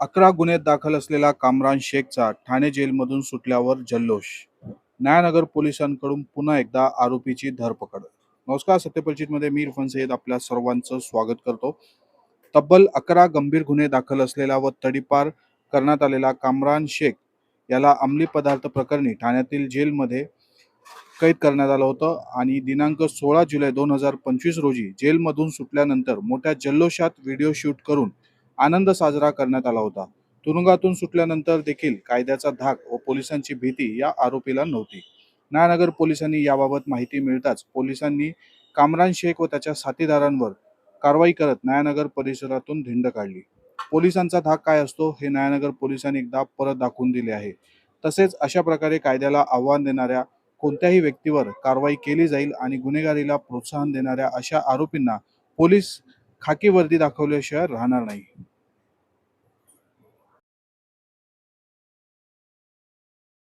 अकरा गुन्हे दाखल असलेला कामरान शेखचा ठाणे जेलमधून सुटल्यावर जल्लोष. न्यायनगर पोलिसांकडून पुन्हा एकदा आरोपीची धरपकड. नमस्कार सत्यपरिचितमध्ये मी इरफान सय्यद आपल्या सर्वांचं स्वागत करतो. तब्बल अकरा गंभीर गुन्हे दाखल असलेला व तडीपार करण्यात आलेला कामरान शेख याला अंमली पदार्थ प्रकरणी ठाण्यातील जेलमध्ये कैद करण्यात आलं होतं आणि दिनांक सोळा जुलै दोन हजार पंचवीस रोजी जेलमधून सुटल्यानंतर मोठ्या जल्लोषात व्हिडिओ शूट करून आनंद साजरा करण्यात आला होता. तुरुंगातून सुटल्यानंतर देखील कायद्याचा धाक व पोलिसांची भीती या आरोपीला नव्हती. न्यायनगर पोलिसांनी याबाबत माहिती मिळताच पोलिसांनी कामरान शेख व त्याच्या साथीदारांवर कारवाई करत न्यायनगर परिसरातून धिंड काढली. पोलिसांचा धाक काय असतो हे न्यायनगर पोलिसांनी एकदा परत दाखवून दिले आहे. तसेच अशा प्रकारे कायद्याला आव्हान देणाऱ्या कोणत्याही व्यक्तीवर कारवाई केली जाईल आणि गुन्हेगारीला प्रोत्साहन देणाऱ्या अशा आरोपींना पोलीस खाकी वर्दी दाखवल्याशिवाय राहणार नाही.